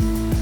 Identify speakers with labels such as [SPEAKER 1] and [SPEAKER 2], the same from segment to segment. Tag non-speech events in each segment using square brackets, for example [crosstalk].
[SPEAKER 1] Bye.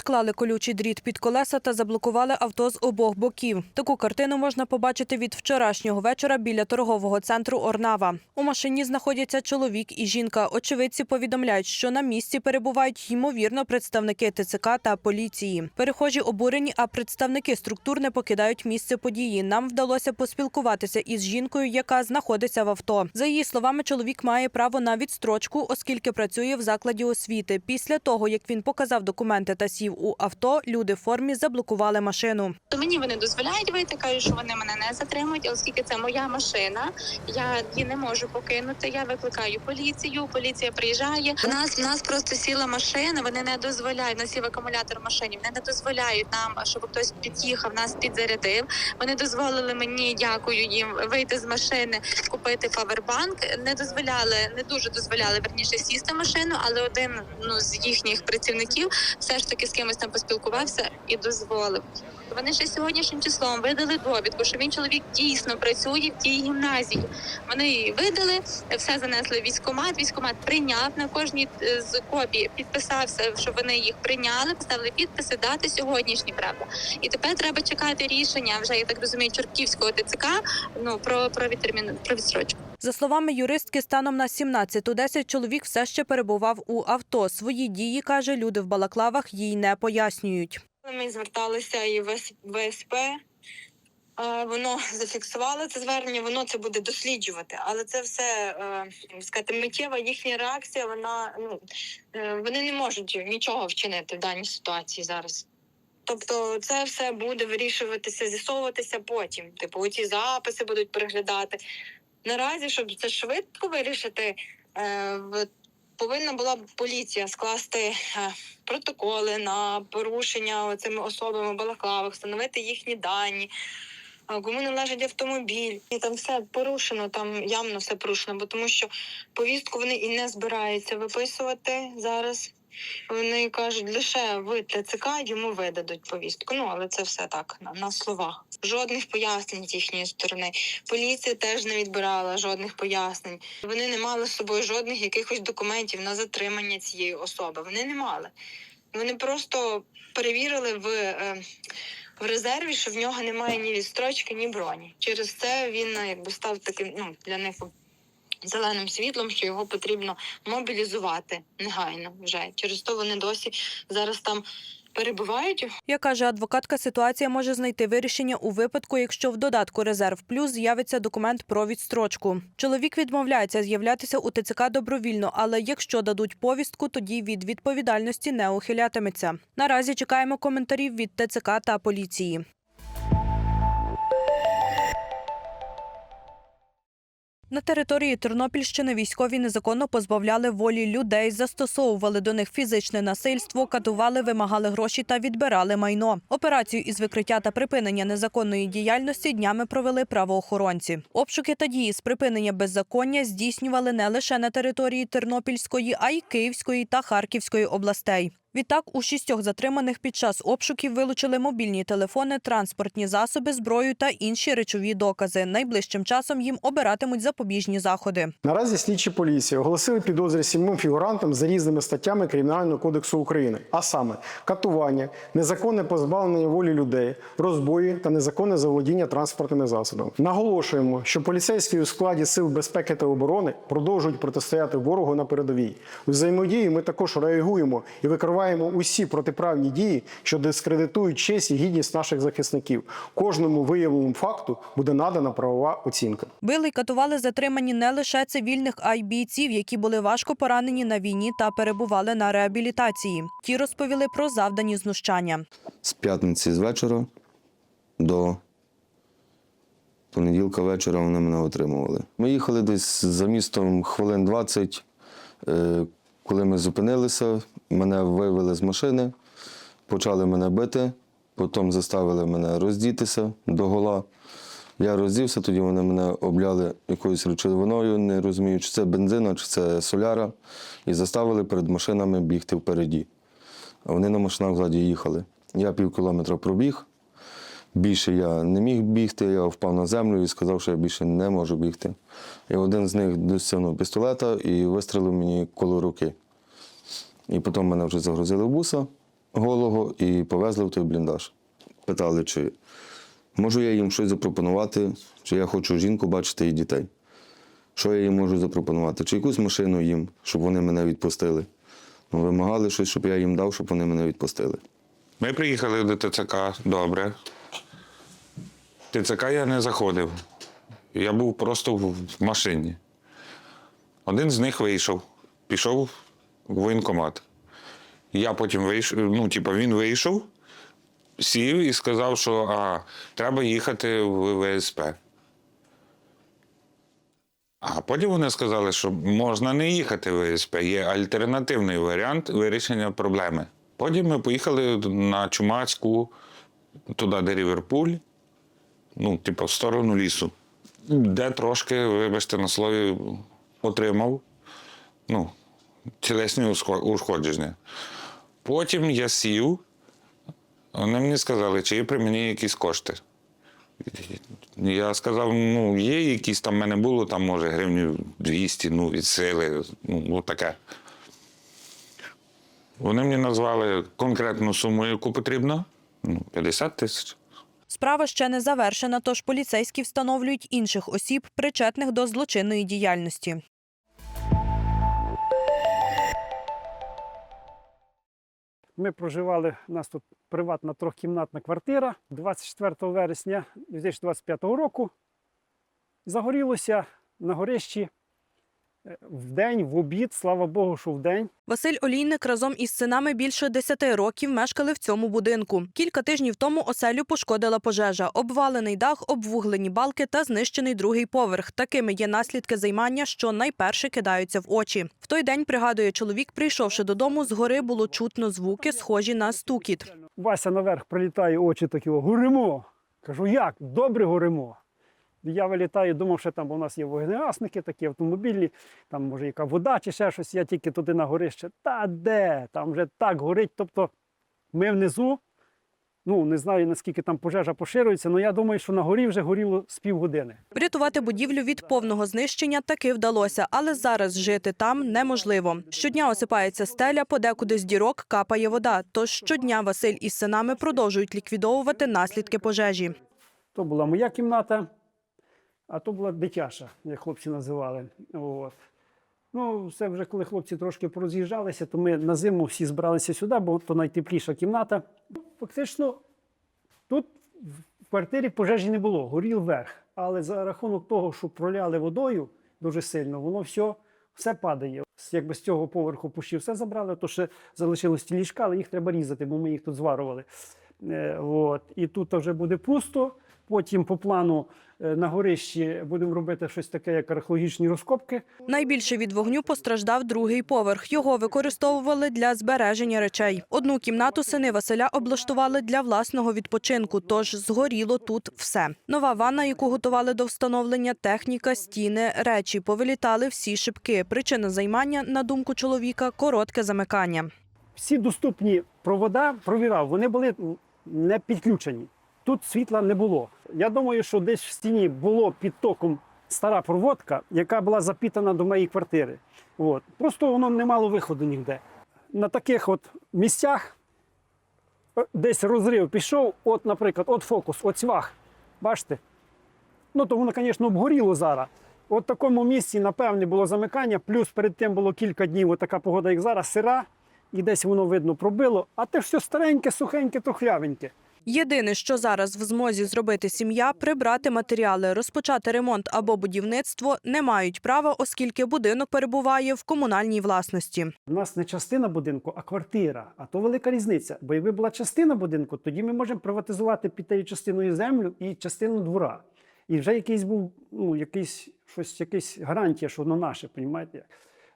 [SPEAKER 1] Підклали колючий дріт під колеса та заблокували авто з обох боків. Таку картину можна побачити від вчорашнього вечора біля торгового центру Орнава. У машині знаходяться чоловік і жінка. Очевидці повідомляють, що на місці перебувають ймовірно представники ТЦК та поліції. Перехожі обурені, а представники структур не покидають місце події. Нам вдалося поспілкуватися із жінкою, яка знаходиться в авто. За її словами, чоловік має право на відстрочку, оскільки працює в закладі освіти. Після того, як він показав документи та сів у авто, люди в формі заблокували машину.
[SPEAKER 2] То мені вони дозволяють вийти, кажуть, що вони мене не затримують, оскільки це моя машина, я її не можу покинути. Я викликаю поліцію. Поліція приїжджає. В нас в нас просто сіла машина. Вони не дозволяють. У нас сів акумулятор машині. Вони не дозволяють нам, щоб хтось під'їхав, нас підзарядив. Вони дозволили мені, дякую їм, вийти з машини, купити павербанк. Не дозволяли, не дуже дозволяли верніше сісти машину, але один ну з їхніх працівників все ж таки кимось там поспілкувався і дозволив. Вони ще сьогоднішнім числом видали довідку, що він чоловік дійсно працює в тій гімназії. Вони її видали, все занесли в військкомат. Військкомат прийняв на кожній е, з копій, підписався, що вони їх прийняли, поставили підписи, дати сьогоднішні, правда. І тепер треба чекати рішення вже я так розумію, Чортківського ТЦК. Ну про про відтерміну про відстрочку.
[SPEAKER 1] За словами юристки, станом на 17.10 чоловік все ще перебував у авто. Свої дії, каже, люди в балаклавах їй не пояснюють.
[SPEAKER 3] Ми зверталися і в ВСП. е, Воно зафіксувало це звернення, воно це буде досліджувати, але це все е, сказати, миттєва їхня реакція. Вона ну е, вони не можуть нічого вчинити в даній ситуації зараз. Тобто, це все буде вирішуватися, з'ясовуватися потім. Типу, ці записи будуть переглядати. Наразі, щоб це швидко вирішити, е, повинна була б поліція скласти е, протоколи на порушення цими особами балаклавах, встановити їхні дані. Кому належить автомобіль, і там все порушено, там явно все порушено, бо тому що повістку вони і не збираються виписувати зараз. Вони кажуть, лише в ТЦК йому видадуть повістку. Ну але це все так на, на словах. Жодних пояснень з їхньої сторони. Поліція теж не відбирала жодних пояснень. Вони не мали з собою жодних якихось документів на затримання цієї особи. Вони не мали. Вони просто перевірили в, е, в резерві, що в нього немає ні відстрочки, ні броні. Через це він е, якби став таким ну, для них зеленим світлом, що його потрібно мобілізувати негайно вже. Через то вони досі зараз там перебувають.
[SPEAKER 1] Як каже адвокатка, ситуація може знайти вирішення у випадку, якщо в додатку резерв плюс з'явиться документ про відстрочку. Чоловік відмовляється з'являтися у ТЦК добровільно, але якщо дадуть повістку, тоді від відповідальності не ухилятиметься. Наразі чекаємо коментарів від ТЦК та поліції. На території Тернопільщини військові незаконно позбавляли волі людей, застосовували до них фізичне насильство, катували, вимагали гроші та відбирали майно. Операцію із викриття та припинення незаконної діяльності днями провели правоохоронці. Обшуки та дії з припинення беззаконня здійснювали не лише на території Тернопільської, а й Київської та Харківської областей. Відтак, у шістьох затриманих під час обшуків вилучили мобільні телефони, транспортні засоби, зброю та інші речові докази. Найближчим часом їм обиратимуть запобіжні заходи.
[SPEAKER 4] Наразі слідчі поліції оголосили підозри сімом фігурантам за різними статтями Кримінального кодексу України, а саме катування, незаконне позбавлення волі людей, розбої та незаконне заволодіння транспортними засобами. Наголошуємо, що поліцейські у складі сил безпеки та оборони продовжують протистояти ворогу на передовій. У взаємодії ми також реагуємо і викриваємо усі протиправні дії, що дискредитують честь і гідність наших захисників. Кожному виявленому факту буде надана правова оцінка.
[SPEAKER 1] Били й катували затримані не лише цивільних, а й бійців, які були важко поранені на війні та перебували на реабілітації. Ті розповіли про завдані знущання.
[SPEAKER 5] з п'ятниці з вечора до понеділка вечора вони мене отримували. Ми їхали десь за містом хвилин 20. Коли ми зупинилися, мене вивели з машини, почали мене бити, потім заставили мене роздітися до гола. Я роздівся, тоді вони мене обляли якоюсь речовиною, не розумію, чи це бензина, чи це соляра, і заставили перед машинами бігти впереді. А вони на машинах ззаді їхали. Я пів кілометра пробіг, Більше я не міг бігти, я впав на землю і сказав, що я більше не можу бігти. І один з них досягнув пістолета і вистрелив мені коло руки. І потім мене вже загрузили в буса голого і повезли в той бліндаж. Питали, чи можу я їм щось запропонувати, чи я хочу жінку бачити і дітей. Що я їм можу запропонувати? Чи якусь машину їм, щоб вони мене відпустили. Ну, вимагали щось, щоб я їм дав, щоб вони мене відпустили.
[SPEAKER 6] Ми приїхали до ТЦК, добре. ТЦК я не заходив. Я був просто в машині. Один з них вийшов, пішов в воєнкомат. Я потім вийшов, ну, типу, він вийшов, сів і сказав, що а, треба їхати в ВСП. А потім вони сказали, що можна не їхати в ВСП, є альтернативний варіант вирішення проблеми. Потім ми поїхали на Чумацьку, туди, де Ріверпуль, ну, типу, в сторону лісу, де трошки, вибачте, на слові, отримав ну, тілесні ушкодження. Потім я сів, вони мені сказали, чи є при мені якісь кошти. Я сказав, ну, є якісь там в мене було, там, може, гривнів 200, ну, від сили, ну, ну таке. Вони мені назвали конкретну суму, яку потрібно, ну, 50 тисяч.
[SPEAKER 1] Справа ще не завершена, тож поліцейські встановлюють інших осіб, причетних до злочинної діяльності.
[SPEAKER 7] Ми проживали, у нас тут приватна трьохкімнатна квартира 24 вересня 2025 року. Загорілося на горищі в день, в обід, слава Богу, що в день.
[SPEAKER 1] Василь Олійник разом із синами більше 10 років мешкали в цьому будинку. Кілька тижнів тому оселю пошкодила пожежа. Обвалений дах, обвуглені балки та знищений другий поверх. Такими є наслідки займання, що найперше кидаються в очі. В той день, пригадує чоловік, прийшовши додому, згори було чутно звуки, схожі на стукіт.
[SPEAKER 7] Вася наверх прилітає, очі такі, «О, горимо. Кажу, як? Добре горимо. Я вилітаю, думав, що там у нас є вогнегасники, такі автомобільні, там може яка вода чи ще щось, я тільки туди на горище. Та де? Там вже так горить. Тобто ми внизу, ну не знаю наскільки там пожежа поширюється, але я думаю, що на горі вже горіло з півгодини.
[SPEAKER 1] Врятувати будівлю від повного знищення таки вдалося, але зараз жити там неможливо. Щодня осипається стеля, подекуди з дірок капає вода. Тож щодня Василь із синами продовжують ліквідовувати наслідки пожежі.
[SPEAKER 7] То була моя кімната, а то була дитяча, як хлопці називали. От. Ну, все вже коли хлопці трошки пороз'їжджалися, то ми на зиму всі збиралися сюди, бо то найтепліша кімната. Фактично, тут в квартирі пожежі не було, горів верх. Але за рахунок того, що проляли водою дуже сильно, воно все, все падає. Якби з цього поверху пущі все забрали, то ще залишилось ті ліжка, але їх треба різати, бо ми їх тут зварували. Е, от. І тут вже буде пусто. Потім по плану е, на горищі будемо робити щось таке, як археологічні розкопки.
[SPEAKER 1] Найбільше від вогню постраждав другий поверх. Його використовували для збереження речей. Одну кімнату сини Василя облаштували для власного відпочинку, тож згоріло тут все. Нова ванна, яку готували до встановлення, техніка, стіни, речі. Повилітали всі шибки. Причина займання, на думку чоловіка, коротке замикання.
[SPEAKER 7] Всі доступні провода провірав, вони були не підключені. Тут світла не було. Я думаю, що десь в стіні було під током стара проводка, яка була запітана до моєї квартири. От. Просто воно не мало виходу ніде. На таких от місцях е, десь розрив пішов, от, наприклад, от фокус, от цвах. Бачите? Ну, то воно, звісно, обгоріло зараз. От в такому місці, напевне, було замикання, плюс перед тим було кілька днів, така погода, як зараз, сира, і десь воно видно пробило, а те все стареньке, сухеньке, трухлявеньке.
[SPEAKER 1] Єдине, що зараз в змозі зробити сім'я, прибрати матеріали, розпочати ремонт або будівництво не мають права, оскільки будинок перебуває в комунальній власності.
[SPEAKER 7] У нас не частина будинку, а квартира. А то велика різниця. Бо якби була частина будинку, тоді ми можемо приватизувати під тією частиною землю і частину двора. І вже якийсь був, ну, якийсь, щось, якась гарантія, що воно наше, понімаєте?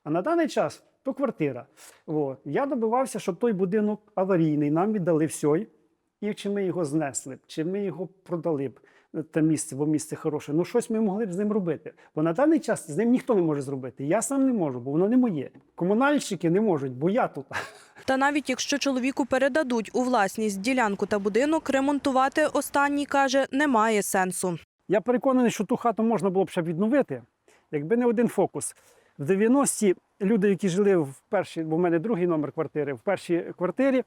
[SPEAKER 7] А на даний час то квартира. От. Я добивався, щоб той будинок аварійний нам віддали все. І чи ми його знесли б, чи ми його продали б. те місце, бо місце хороше. Ну щось ми могли б з ним робити. Бо на даний час з ним ніхто не може зробити. Я сам не можу, бо воно не моє. Комунальщики не можуть, бо я тут. [laughs]
[SPEAKER 1] Та навіть якщо чоловіку передадуть у власність ділянку та будинок, ремонтувати останній каже немає сенсу.
[SPEAKER 7] Я переконаний, що ту хату можна було б ще відновити, якби не один фокус. В 90-ті люди, які жили в першій, бо в мене другий номер квартири, в першій квартирі е,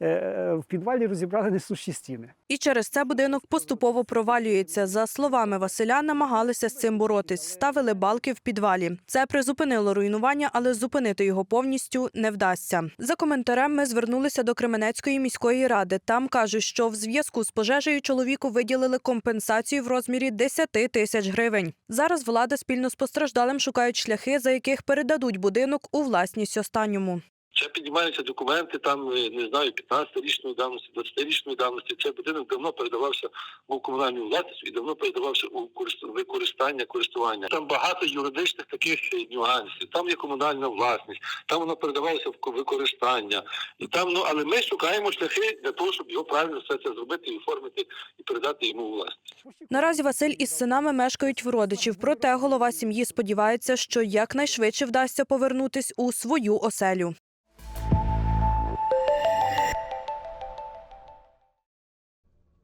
[SPEAKER 7] в підвалі розібрали несущі стіни.
[SPEAKER 1] І через це будинок поступово провалюється. За словами Василя, намагалися з цим боротись, ставили балки в підвалі. Це призупинило руйнування, але зупинити його повністю не вдасться. За коментарем ми звернулися до Кременецької міської ради. Там кажуть, що в зв'язку з пожежею чоловіку виділили компенсацію в розмірі 10 тисяч гривень. Зараз влада спільно з постраждалим шукають шляхи, за яких передадуть будинок у власність останньому.
[SPEAKER 8] Ще піднімаються документи, там е, не знаю, 15-річної давності, 20-річної давності. Цей будинок давно передавався у комунальну власність і давно передавався у корист- використання, користування. Там багато юридичних таких е, нюансів. Там є комунальна власність, там воно передавалося в ко- використання. І там, ну але ми шукаємо шляхи для того, щоб його правильно все це зробити і оформити і передати йому власність.
[SPEAKER 1] Наразі Василь із синами мешкають в родичів. Проте голова сім'ї сподівається, що якнайшвидше вдасться повернутись у свою оселю.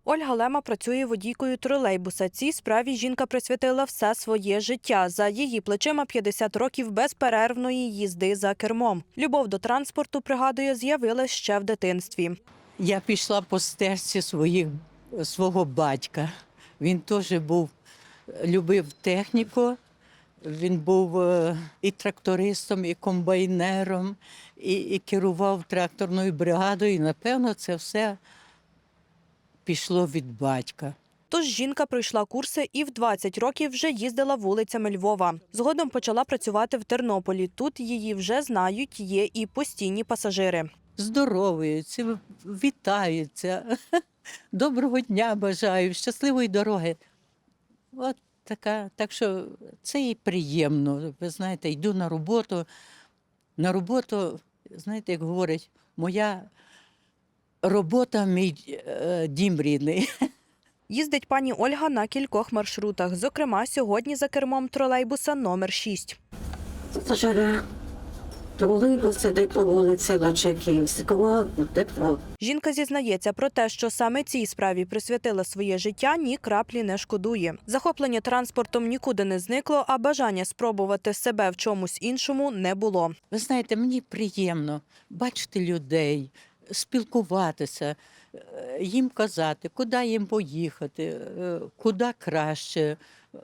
[SPEAKER 1] Ольга Лема працює водійкою тролейбуса. Цій справі жінка присвятила все своє життя. За її плечима 50 років безперервної їзди за кермом. Любов до транспорту, пригадує, з'явилась ще в дитинстві.
[SPEAKER 9] Я пішла по стежці своїх, свого батька. Він теж був, любив техніку. Він був е, і трактористом, і комбайнером, і, і керував тракторною бригадою. І, напевно, це все пішло від батька.
[SPEAKER 1] Тож жінка пройшла курси і в 20 років вже їздила вулицями Львова. Згодом почала працювати в Тернополі. Тут її вже знають, є і постійні пасажири.
[SPEAKER 9] Здоровуються, вітаються. [laughs] Доброго дня бажаю, щасливої дороги. От така. Так що це і приємно. Ви знаєте, йду на роботу. На роботу, знаєте, як говорять, моя робота мій е, дім рідний.
[SPEAKER 1] Їздить пані Ольга на кількох маршрутах. Зокрема, сьогодні за кермом тролейбуса номер 6.
[SPEAKER 10] Пожара. Тролейбус сидить по вулиці Лачаківського, депо.
[SPEAKER 1] Жінка зізнається про те, що саме цій справі присвятила своє життя, ні краплі не шкодує. Захоплення транспортом нікуди не зникло, а бажання спробувати себе в чомусь іншому не було.
[SPEAKER 9] Ви знаєте, мені приємно бачити людей, спілкуватися, е, їм казати, куди їм поїхати, е, куди краще,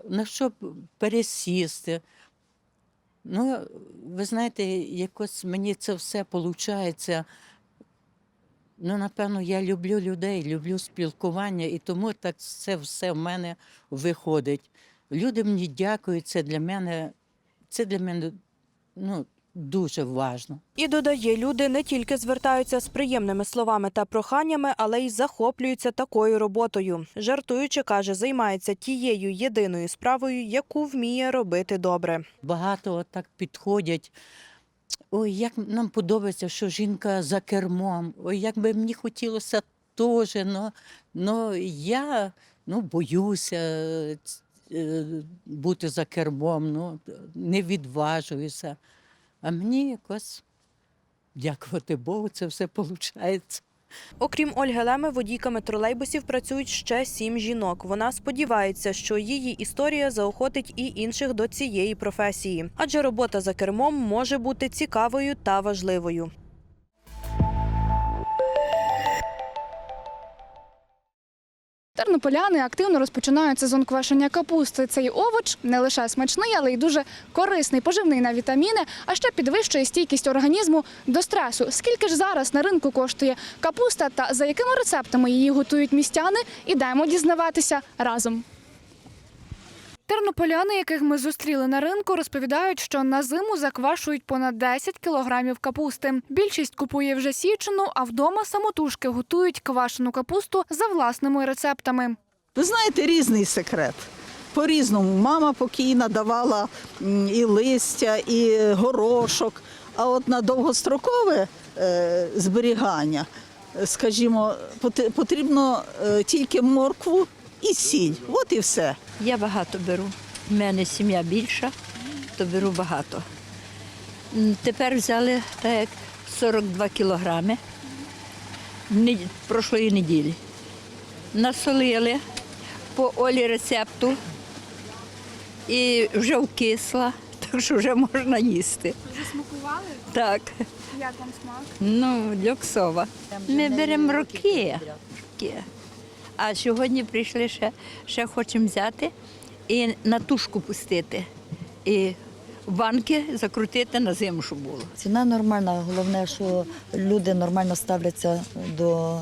[SPEAKER 9] на що пересісти. Ну, ви знаєте, якось мені це все виходить. Ну, напевно, я люблю людей, люблю спілкування, і тому так це все в мене виходить. Люди мені дякують, це для мене, це для мене ну, дуже важливо.
[SPEAKER 1] І додає, люди не тільки звертаються з приємними словами та проханнями, але й захоплюються такою роботою. Жартуючи, каже, займається тією єдиною справою, яку вміє робити добре.
[SPEAKER 9] Багато так підходять. Ой, як нам подобається, що жінка за кермом. Ой, як би мені хотілося теж. Но, но я ну, боюся е, бути за кермом, ну, не відважуюся. А мені якось, дякувати Богу, це все виходить.
[SPEAKER 1] Окрім Ольги Леми, водійками тролейбусів працюють ще сім жінок. Вона сподівається, що її історія заохотить і інших до цієї професії, адже робота за кермом може бути цікавою та важливою.
[SPEAKER 11] Тернополяни активно розпочинають сезон квашення капусти. Цей овоч не лише смачний, але й дуже корисний, поживний на вітаміни, а ще підвищує стійкість організму до стресу. Скільки ж зараз на ринку коштує капуста та за якими рецептами її готують містяни, ідемо дізнаватися разом. Тернополяни, яких ми зустріли на ринку, розповідають, що на зиму заквашують понад 10 кілограмів капусти. Більшість купує вже січену, а вдома самотужки готують квашену капусту за власними рецептами.
[SPEAKER 12] Ви знаєте, різний секрет. По-різному. Мама покійна давала і листя, і горошок. А от на довгострокове е, зберігання, скажімо, потрібно е, тільки моркву і сіль. От і все.
[SPEAKER 9] Я багато беру. У мене сім'я більша, то беру багато. Тепер взяли так, як 42 кілограми прошлої неділі. Насолили по олі рецепту і вже вкисла, [laughs] так що вже можна їсти.
[SPEAKER 11] Вже смакували?
[SPEAKER 9] Так,
[SPEAKER 11] Як вам смак?
[SPEAKER 9] ну, люксова. Ми беремо роки. роки. А сьогодні прийшли ще, ще хочемо взяти і на тушку пустити. І банки закрутити на зиму, щоб було.
[SPEAKER 13] Ціна нормальна. Головне, що люди нормально ставляться до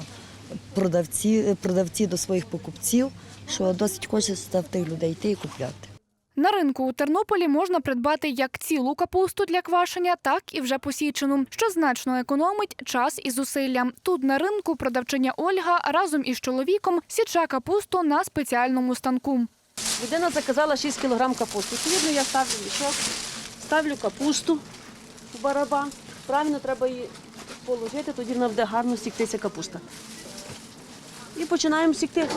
[SPEAKER 13] продавців, продавці до своїх покупців, що досить хочеться в тих людей йти і купляти.
[SPEAKER 11] На ринку у Тернополі можна придбати як цілу капусту для квашення, так і вже посічену, що значно економить час і зусилля. Тут на ринку продавчиня Ольга разом із чоловіком січе капусту на спеціальному станку.
[SPEAKER 14] Людина заказала 6 кг капусти. Відповідно, я ставлю мішок, ставлю капусту в барабан. Правильно треба її положити, тоді вона буде гарно сіктися капуста. І починаємо сікти.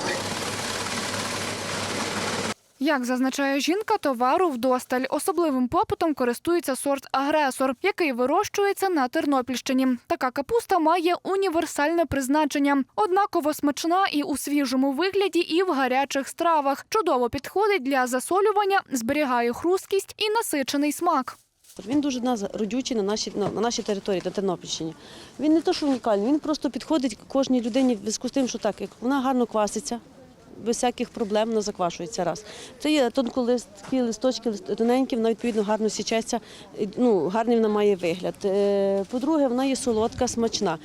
[SPEAKER 11] Як зазначає жінка, товару вдосталь. Особливим попитом користується сорт агресор, який вирощується на Тернопільщині. Така капуста має універсальне призначення, однаково смачна і у свіжому вигляді, і в гарячих стравах. Чудово підходить для засолювання, зберігає хрусткість і насичений смак.
[SPEAKER 14] Він дуже нас родючий на нашій, на, на нашій території, на Тернопільщині. Він не то, що унікальний, він просто підходить кожній людині в зв'язку з тим, що так, як вона гарно кваситься, без всяких проблем не заквашується раз. Це є тонколисткі листочки, тоненькі, вона відповідно гарно січеться, ну, гарний вона має вигляд. Е, По-друге, вона є солодка, смачна.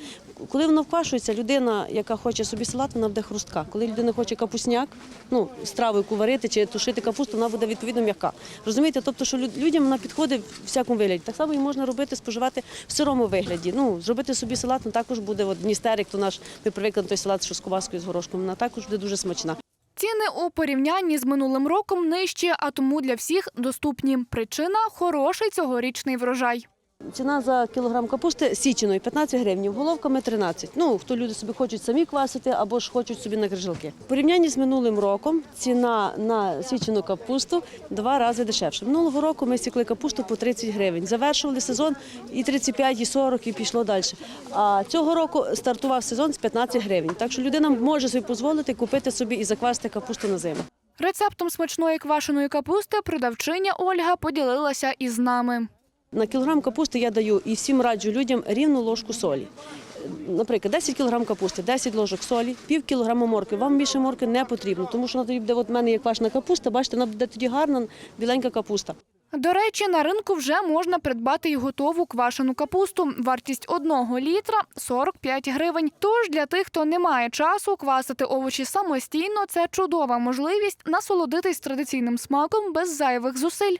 [SPEAKER 14] Коли вона вквашується, людина, яка хоче собі салат, вона буде хрустка. Коли людина хоче капусняк, ну, страву яку варити чи тушити капусту, вона буде відповідно м'яка. Розумієте? Тобто, що людям вона підходить в всякому вигляді. Так само і можна робити, споживати в сирому вигляді. Ну, зробити собі салат, ну, також буде от, Дністерик, то наш, ми привикли той салат, що з коваскою, з горошком, вона також буде дуже смачна.
[SPEAKER 11] Ціни у порівнянні з минулим роком нижчі, а тому для всіх доступні. Причина хороший цьогорічний врожай.
[SPEAKER 14] Ціна за кілограм капусти січеної 15 гривень, головками 13. Ну, хто люди собі хочуть самі квасити або ж хочуть собі на крижалки. В порівнянні з минулим роком ціна на січену капусту два рази дешевше. Минулого року ми сікли капусту по 30 гривень. Завершували сезон і 35, і 40, і пішло далі. А цього року стартував сезон з 15 гривень. Так що людина може собі дозволити купити собі і заквасити капусту на зиму.
[SPEAKER 11] Рецептом смачної квашеної капусти продавчиня Ольга поділилася із нами.
[SPEAKER 14] На кілограм капусти я даю і всім раджу людям рівну ложку солі. Наприклад, 10 кілограм капусти, 10 ложок солі, пів кілограма морки. Вам більше морки не потрібно, тому що вона тоді буде, в мене є квашена капуста, бачите, вона буде тоді гарна, біленька капуста.
[SPEAKER 11] До речі, на ринку вже можна придбати й готову квашену капусту. Вартість одного літра 45 гривень. Тож для тих, хто не має часу квасити овочі самостійно, це чудова можливість насолодитись традиційним смаком без зайвих зусиль.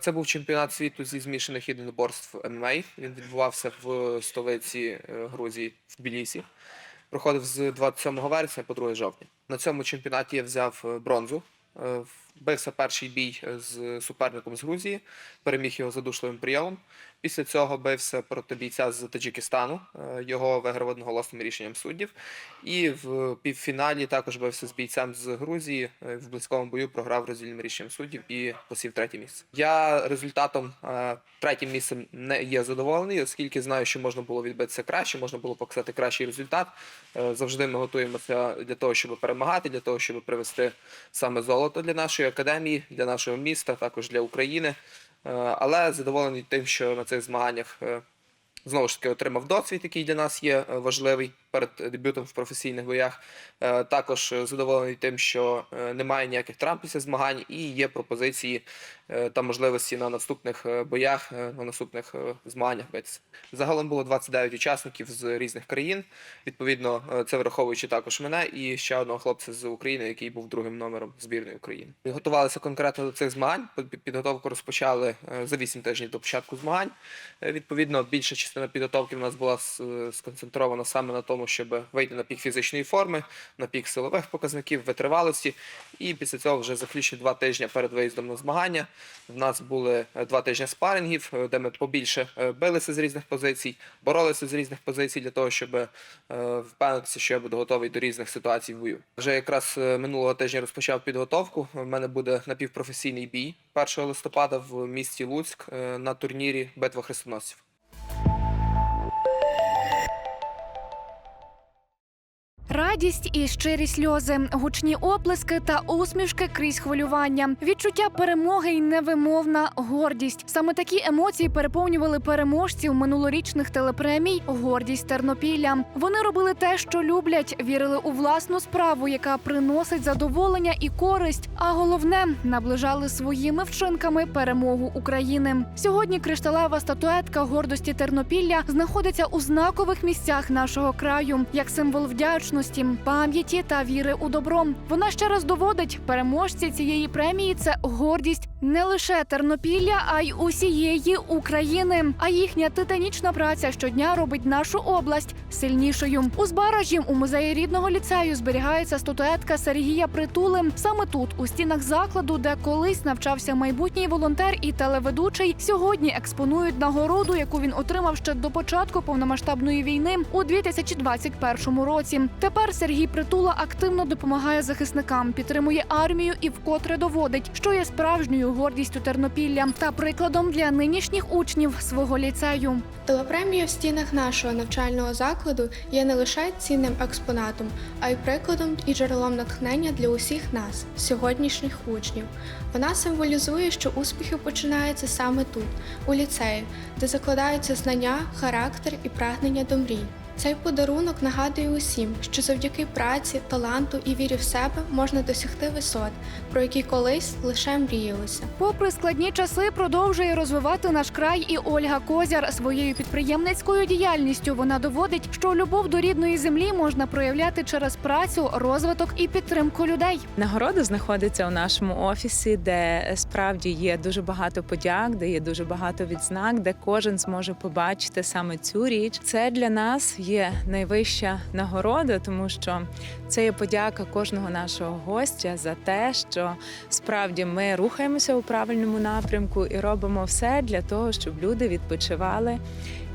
[SPEAKER 15] Це був чемпіонат світу зі змішаних єдиноборств ММА. Він відбувався в столиці е, Грузії в Тбілісі. Проходив з 27 вересня по 2 жовтня. На цьому чемпіонаті я взяв е, бронзу. Е, Бився перший бій з суперником з Грузії, переміг його задушливим прийомом. Після цього бився проти бійця з Таджикистану. Е, Його виграв одноголосним рішенням суддів. І в півфіналі також бився з бійцем з Грузії. Е, В близькому бою програв роздільним рішенням суддів і посів третє місце. Я результатом е, третім місцем не є задоволений, оскільки знаю, що можна було відбитися краще, можна було показати кращий результат. Завжди ми готуємося для того, щоб перемагати, для того, щоб привести саме золото для нашої академії, для нашого міста, також для України. Е, Але задоволений тим, що на цих змаганнях е, знову ж таки отримав досвід, який для нас є е, важливий перед дебютом в професійних боях. Е, Також е, задоволений тим, що е, немає ніяких травм після змагань і є пропозиції та можливості на наступних боях, на наступних змаганнях битися. Загалом було 29 учасників з різних країн. Відповідно, це враховуючи також мене і ще одного хлопця з України, який був другим номером збірної України. Готувалися конкретно до цих змагань. Підготовку розпочали за 8 тижнів до початку змагань. Відповідно, більша частина підготовки в нас була сконцентрована саме на тому. Тому, щоб вийти на пік фізичної форми, на пік силових показників, витривалості. І після цього вже заключні два тижні перед виїздом на змагання. В нас були е, два тижні спарингів, е, де ми побільше е, билися з різних позицій, боролися з різних позицій для того, щоб впевнитися, що я буду готовий до різних ситуацій в бою. Вже якраз минулого тижня розпочав підготовку. У мене буде напівпрофесійний бій 1 листопада в місті Луцьк на турнірі Битва хрестоносців.
[SPEAKER 11] Ра Радість і щирі сльози, гучні оплески та усмішки крізь хвилювання, відчуття перемоги і невимовна гордість. Саме такі емоції переповнювали переможців минулорічних телепремій Гордість Тернопілля. Вони робили те, що люблять, вірили у власну справу, яка приносить задоволення і користь. А головне наближали своїми вчинками перемогу України. Сьогодні кришталева статуетка гордості Тернопілля знаходиться у знакових місцях нашого краю як символ вдячності, пам'яті та віри у добро. Вона ще раз доводить, переможці цієї премії це гордість не лише Тернопілля, а й усієї України. А їхня титанічна праця щодня робить нашу область сильнішою. У Збаражі у музеї рідного ліцею зберігається статуетка Сергія Притули. Саме тут, у стінах закладу, де колись навчався майбутній волонтер і телеведучий, сьогодні експонують нагороду, яку він отримав ще до початку повномасштабної війни у 2021 році. Тепер Сергій Притула активно допомагає захисникам, підтримує армію і вкотре доводить, що є справжньою гордістю Тернопілля та прикладом для нинішніх учнів свого ліцею.
[SPEAKER 16] Телепремія в стінах нашого навчального закладу є не лише цінним експонатом, а й прикладом і джерелом натхнення для усіх нас, сьогоднішніх учнів. Вона символізує, що успіхи починаються саме тут, у ліцеї, де закладаються знання, характер і прагнення до мрій. Цей подарунок нагадує усім, що завдяки праці, таланту і вірі в себе можна досягти висот, про які колись лише мріялося.
[SPEAKER 11] Попри складні часи, продовжує розвивати наш край і Ольга Козяр своєю підприємницькою діяльністю. Вона доводить, що любов до рідної землі можна проявляти через працю, розвиток і підтримку людей.
[SPEAKER 17] Нагорода знаходиться у нашому офісі, де справді є дуже багато подяк, де є дуже багато відзнак, де кожен зможе побачити саме цю річ. Це для нас є найвища нагорода, тому що це є подяка кожного нашого гостя за те, що справді ми рухаємося у правильному напрямку і робимо все для того, щоб люди відпочивали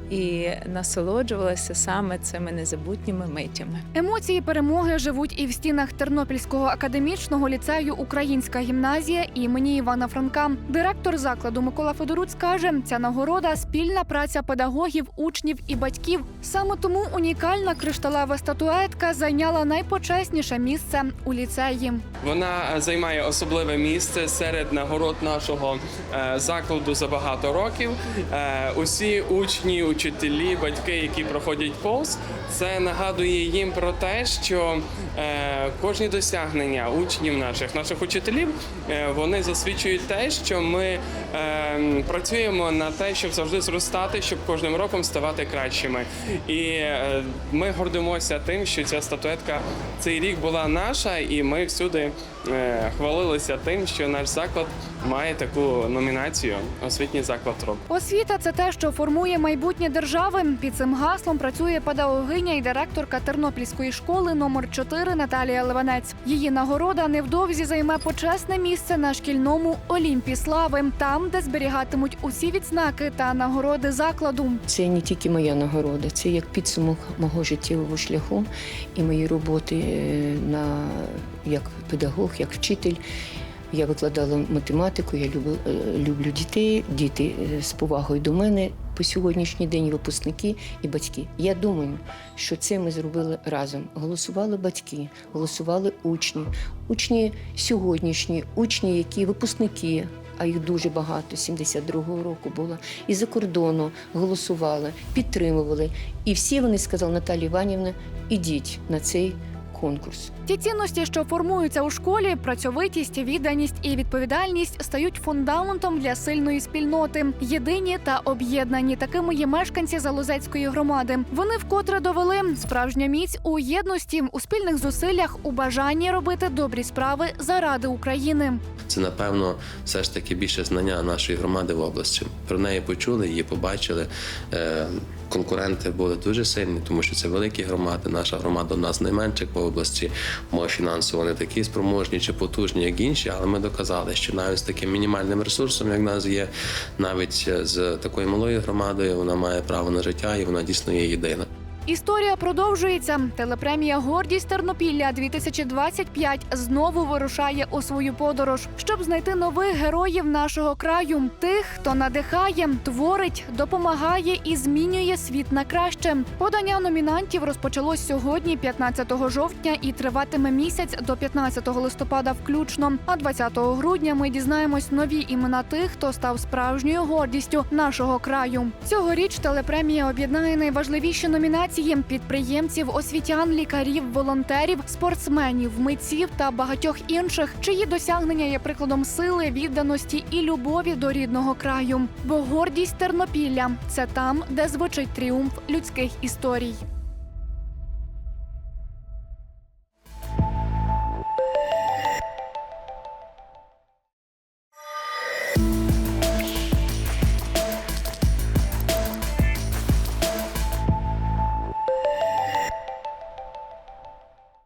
[SPEAKER 17] і насолоджувалися саме цими незабутніми миттями.
[SPEAKER 11] Емоції перемоги живуть і в стінах Тернопільського академічного ліцею Українська гімназія імені Івана Франка. Директор закладу Микола Федоруц каже, ця нагорода спільна праця педагогів, учнів і батьків. Саме тому унікальна кришталева статуетка зайняла найпочесніше місце у ліцеї.
[SPEAKER 18] Вона е, займає особливе місце серед нагород нашого е, закладу за багато років. Е, Усі учні, учителі, батьки, які проходять повз, це нагадує їм про те, що е, кожні досягнення учнів наших, наших учителів, е, вони засвідчують те, що ми е, працюємо на те, щоб завжди зростати, щоб кожним роком ставати кращими. І е, ми гордимося тим, що ця статуетка цей рік була наша, і ми всюди хвалилися тим, що наш заклад має таку номінацію Освітній заклад року.
[SPEAKER 11] Освіта це те, що формує майбутнє держави. Під цим гаслом працює педагогиня і директорка Тернопільської школи номер 4 Наталія Ливанець. Її нагорода невдовзі займе почесне місце на шкільному Олімпі слави, там, де зберігатимуть усі відзнаки та нагороди закладу.
[SPEAKER 19] Це не тільки моя нагорода, це як підсумок мого життєвого шляху і моєї роботи е, на як педагог, як вчитель. Я викладала математику, я люблю, е, люблю дітей, діти е, з повагою до мене по сьогоднішній день, випускники і батьки. Я думаю, що це ми зробили разом. Голосували батьки, голосували учні, учні сьогоднішні, учні, які випускники. А їх дуже багато, 72-го року було. І за кордону голосували, підтримували. І всі вони сказали, Наталі Іванівна, ідіть на цей конкурс.
[SPEAKER 11] Ті цінності, що формуються у школі, працьовитість, відданість і відповідальність стають фундаментом для сильної спільноти. Єдині та об'єднані такими є мешканці Залозецької громади. Вони вкотре довели справжня міць у єдності, у спільних зусиллях, у бажанні робити добрі справи заради України.
[SPEAKER 20] Це напевно все ж таки більше знання нашої громади в області. Про неї почули, її побачили. Конкуренти були дуже сильні, тому що це великі громади. Наша громада одна з найменших по області. Може фінансово не такі спроможні чи потужні, як інші, але ми доказали, що навіть з таким мінімальним ресурсом, як в нас є, навіть з такою малою громадою, вона має право на життя і вона дійсно є єдина.
[SPEAKER 11] Історія продовжується. Телепремія Гордість Тернопілля 2025 знову вирушає у свою подорож, щоб знайти нових героїв нашого краю, тих, хто надихає, творить, допомагає і змінює світ на краще. Подання номінантів розпочалось сьогодні, 15 жовтня, і триватиме місяць до 15 листопада включно. А 20 грудня ми дізнаємось нові імена тих, хто став справжньою гордістю нашого краю. Цьогоріч телепремія об'єднає найважливіші номінації підприємців, освітян, лікарів, волонтерів, спортсменів, митців та багатьох інших, чиї досягнення є прикладом сили, відданості і любові до рідного краю. Бо гордість Тернопілля це там, де звучить тріумф людських історій.